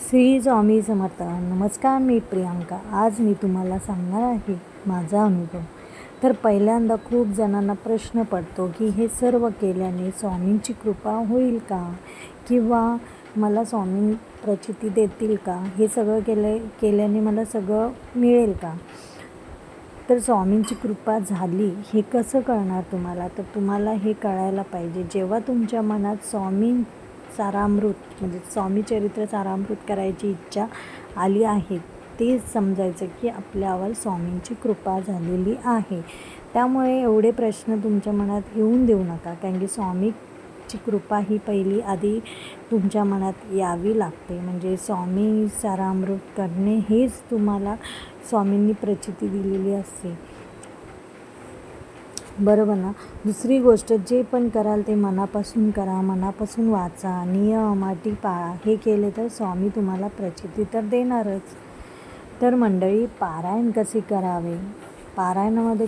श्री स्वामी समर्थ. नमस्कार मी प्रियांका. आज मी तुम्हाला सांगणार आहे माझा अनुभव. तर पहिल्यांदा खूप जणांना प्रश्न पडतो की हे सर्व केल्याने स्वामींची कृपा होईल का? किंवा मला स्वामी प्रचिती देतील का? हे सगळं केलं केल्याने मला सगळं मिळेल का? तर स्वामींची कृपा झाली हे कसं कळणार तुम्हाला? तर तुम्हाला हे कळायला पाहिजे. जेव्हा तुमच्या मनात स्वामी सारामृत म्हणजे स्वामी चरित्र सारामृत करायची इच्छा आली आहे. ते समजायचं की आपल्यावर स्वामींची कृपा झालेली आहे. त्यामुळे एवढे प्रश्न तुमच्या मनात येऊन देऊ नका. कारण की स्वामीची कृपा ही पहिली आधी तुमच्या मनात यावी लागते. म्हणजे स्वामी सारामृत करणे हेच तुम्हाला स्वामींनी प्रचिती दिलेली असते. बरोबर ना? दुसरी गोष्ट जे पण कराल ते मनापासून करा मनापासून वाचा. नियम अटी पा हे केले तर स्वामी तुम्हाला प्रचिती तर देणारच. तर मंडळी पारायण कसे करावे? पारायणामध्ये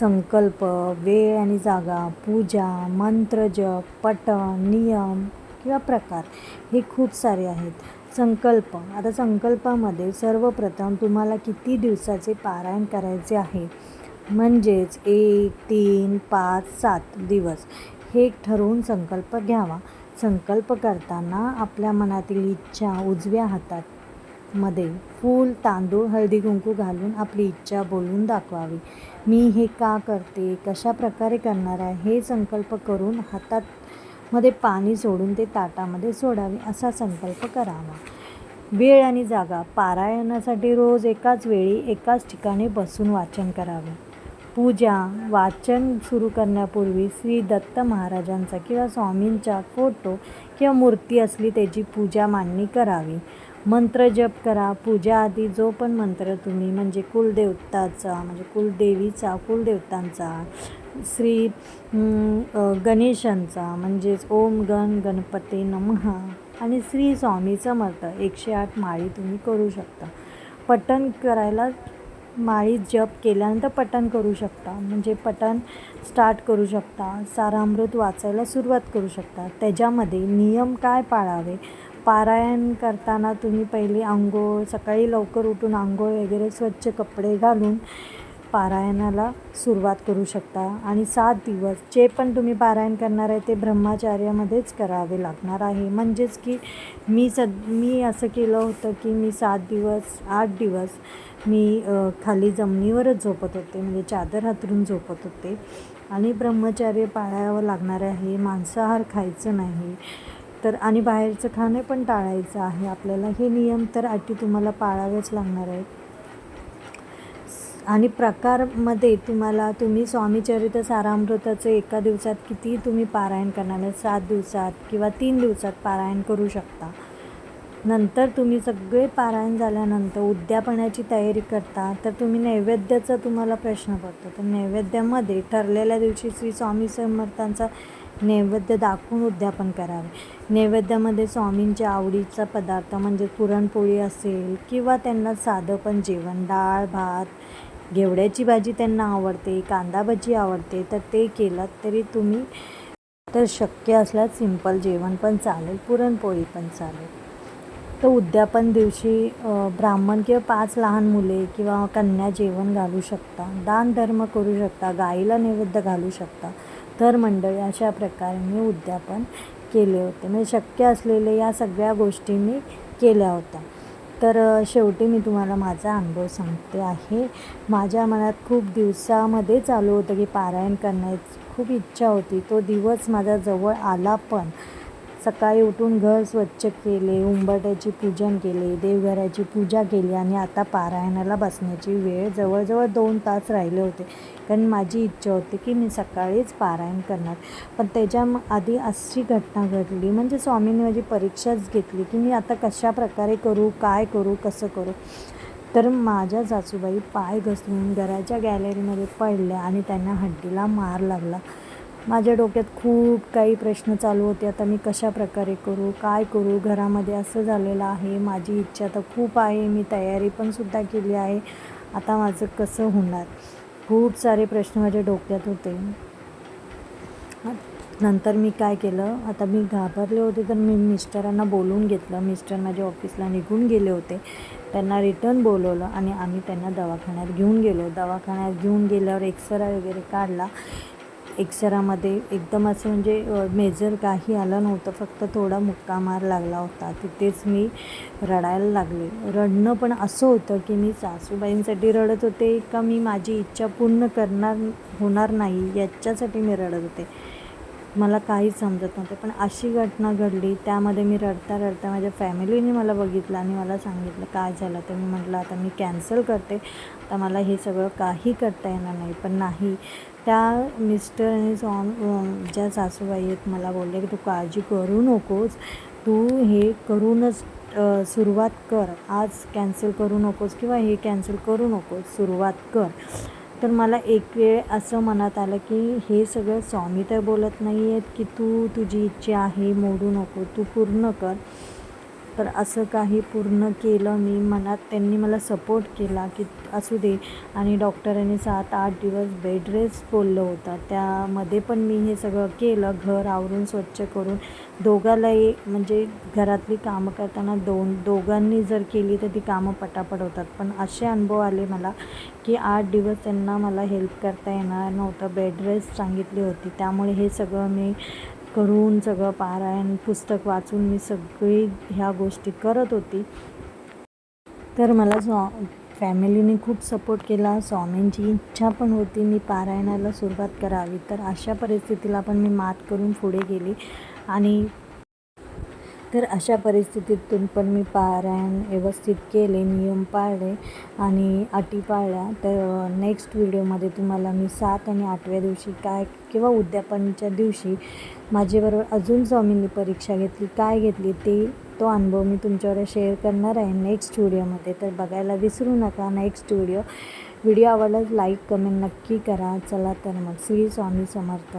संकल्प वेळ आणि जागा पूजा मंत्र जप पठण नियम किंवा प्रकार हे खूप सारे आहेत. संकल्प. आता संकल्पामध्ये सर्वप्रथम तुम्हाला किती दिवसाचे पारायण करायचे आहे? म्हणजेच एक तीन पाच सात दिवस. हे ठरवून संकल्प घ्यावा. संकल्प करताना आपल्या मनातील इच्छा उजव्या हातात मध्ये फूल तांदूळ हळदी कुंकू घालून आपली इच्छा बोलून दाखवावी. मी हे का करते? कशा प्रकारे करणार आहे? हे संकल्प करून हातात मध्ये पाणी सोडून ते ताटामध्ये सोडावे असा संकल्प करावा. वेळ आणि जागा पारायणासाठी रोज एकाच वेळी एकाच ठिकाणी बसून वाचन करावे. पूजा वाचन सुरू करण्यापूर्वी श्री दत्त महाराजांचा किंवा स्वामींचा फोटो किंवा मूर्ती असली त्याची पूजा मांडणी करावी. मंत्र जप करा. पूजा आधी जो पण मंत्र तुम्ही म्हणजे कुलदेवताचा म्हणजे कुलदेवीचा कुलदेवतांचा श्री गणेशांचा म्हणजेच ओम गण गणपती नमः आणि श्री स्वामी समर्थ एकशे आठ माळी तुम्ही करू शकता. पठण करायला माळी जप केल्यानंतर पठण करू शकता. म्हणजे पठण स्टार्ट करू शकता. सारामृत वाचायला सुरुवात करू शकता. त्याच्यामध्ये नियम काय पाळावे? पारायण करताना तुम्ही पहिली आंघोळ सकाळी लवकर उठून आंघोळ वगैरे स्वच्छ कपडे घालून पारायणाला सुरुवात करू शकता. आणि सात दिवस जे पण तुम्ही पारायण करणार आहे ते ब्रह्मचार्यामध्येच करावे लागणार आहे. म्हणजेच की मी सद मी असं केलं होतं की मी सात दिवस आठ दिवस मी खाली जमिनीवरच झोपत होते. म्हणजे चादर हातरून झोपत होते. आणि ब्रह्मचार्य पाळावं लागणार आहे. मांसाहार खायचं नाही. तर आणि बाहेरचं खाणे पण टाळायचं आहे. आपल्याला हे नियम तर अटी तुम्हाला पाळावेच लागणार आहेत. आणि प्रकारमध्ये तुम्हाला तुम्ही स्वामीचरित्र सारामृताचं एका दिवसात किती तुम्ही पारायण करणार? म्हणजे सात दिवसात किंवा तीन दिवसात पारायण करू शकता. नंतर तुम्ही सगळे पारायण झाल्यानंतर उद्यापनाची तयारी करता तर तुम्ही नैवेद्याचा तुम्हाला प्रश्न पडतो. तर नैवेद्यामध्ये ठरलेल्या दिवशी श्री स्वामी समर्थांचा नैवेद्य दाखवून उद्यापन करावे. नैवेद्यामध्ये स्वामींच्या आवडीचा पदार्थ म्हणजे पुरणपोळी असेल किंवा त्यांना साधं पण जेवण डाळ भात घेवड्याची भाजी त्यांना आवडते कांदा भजी आवडते तर ते केलं तरी तुम्ही तर शक्य असल्यास सिंपल जेवण पण चालेल पुरणपोळी पण चालेल. तर उद्यापन दिवशी ब्राह्मण किंवा पाच लहान मुले किंवा कन्या जेवण घालू शकता दान धर्म करू शकता गाईला नैवेद्य घालू शकता तर मंडळी अशा प्रकारे मी उद्यापन केले होते. म्हणजे शक्य असलेले या सगळ्या गोष्टी मी केल्या होत्या. तर शेवटी मी तुम्हाला माझा अनुभव सांगते आहे. माझ्या मनात खूप दिवसामध्ये चालू होतं की पारायण करण्याची खूप इच्छा होती. तो दिवस माझ्या जवळ आला पण. सकाळी उठून घर स्वच्छ केले उंबरट्याची पूजन केले देवघराची पूजा केली आणि आता पारायणाला बसण्याची वेळ जवळजवळ दोन तास राहिले होते. कारण माझी इच्छा होती की मी सकाळीच पारायण करणार. पण त्याच्या आधी अशी घटना घडली. म्हणजे स्वामींनी माझी परीक्षाच घेतली की मी आता कशा प्रकारे करू काय करू कसं करू? तर माझ्या सासूबाई पाय घसरून घराच्या गॅलरीमध्ये पडल्या आणि त्यांना हड्डीला मार लागला. माझ्या डोक्यात खूप काही प्रश्न चालू होते. आता मी कशा प्रकारे करू काय करू? घरामध्ये असं झालेलं आहे. माझी इच्छा तर खूप आहे. मी तयारी पण सुद्धा केली आहे. आता माझं कसं होणार? खूप सारे प्रश्न माझ्या डोक्यात होते. नंतर मी काय केलं? आता मी घाबरले होते तर मी मिस्टरांना बोलवून घेतलं. मिस्टर माझ्या ऑफिसला निघून गेले होते. त्यांना रिटर्न बोलवलं आणि आम्ही त्यांना दवाखान्यात घेऊन गेलो. दवाखान्यात घेऊन गेल्यावर एक्सरा वगैरे काढला. एक्सरामध्ये एकदम असं म्हणजे मेजर काही आलं नव्हतं. फक्त थोडा मुक्का मार लागला होता. तिथेच मी रडायला लागले. रडणं पण असं होतं की मी सासूबाईंसाठी रडत होते का मी माझी इच्छा पूर्ण करणार होणार नाही याच्यासाठी मी रडत होते. मला काहीच समजत नव्हतं. पण अशी घटना घडली त्यामध्ये मी रडता रडता माझ्या फॅमिलीने मला बघितलं आणि मला सांगितलं काय झालं? तर मी म्हटलं आता मी कॅन्सल करते. आता मला हे सगळं काही करता येणार नाही. पण नाही. त्या मिस्टर आणि सॉन ज्या सासूबाई आहेत मला बोलले की तू काळजी करू नकोस. तू हे करूनच सुरुवात कर. आज कॅन्सल करू नकोस किंवा हे कॅन्सल करू नकोस. सुरुवात कर. तर मला एक वेळ असं मनात आलं की हे सगळं स्वामी तर बोलत नाही आहेत की तू तुझी इच्छा आहे मोडू नको तू पूर्ण कर. तर असं काही पूर्ण केलं मी. मनात त्यांनी मला सपोर्ट केला की असू दे. आणि डॉक्टरांनी सात आठ दिवस बेड रेस्ट बोललं होतं. त्यामध्ये पण मी हे सगळं केलं. घर आवरून स्वच्छ करून. दोघालाही म्हणजे घरातली कामं करताना दोन दोघांनी जर केली तर ती कामं पटापट होतात. पण असे अनुभव आले मला की आठ दिवस त्यांना मला हेल्प करता येणार नव्हतं. बेड रेस्ट सांगितली होती. त्यामुळे हे सगळं मी करून सगळं पारायण पुस्तक वाचून मी सगळी ह्या गोष्टी करत होती. तर मला स्वा फॅमिलीने खूप सपोर्ट केला. स्वामींची इच्छा पण होती मी पारायणाला सुरुवात करावी. तर अशा परिस्थितीला पण मी मात करून पुढे गेली. आणि तर अशा परिस्थितीतून पण मी पारायण व्यवस्थित केले नियम पाळले आणि अटी पाळल्या. तर नेक्स्ट व्हिडिओमध्ये तुम्हाला मी सात आणि आठव्या दिवशी काय किंवा उद्यापनच्या दिवशी माझ्याबरोबर अजून स्वामींनी परीक्षा घेतली काय घेतली ते तो अनुभव मी तुमच्यावर शेअर करणार आहे नेक्स्ट व्हिडिओमध्ये तर बघायला विसरू नका नेक्स्ट व्हिडिओ व्हिडिओ आवडल्यास लाईक कमेंट नक्की करा. चला तर मग श्री स्वामी समर्थ.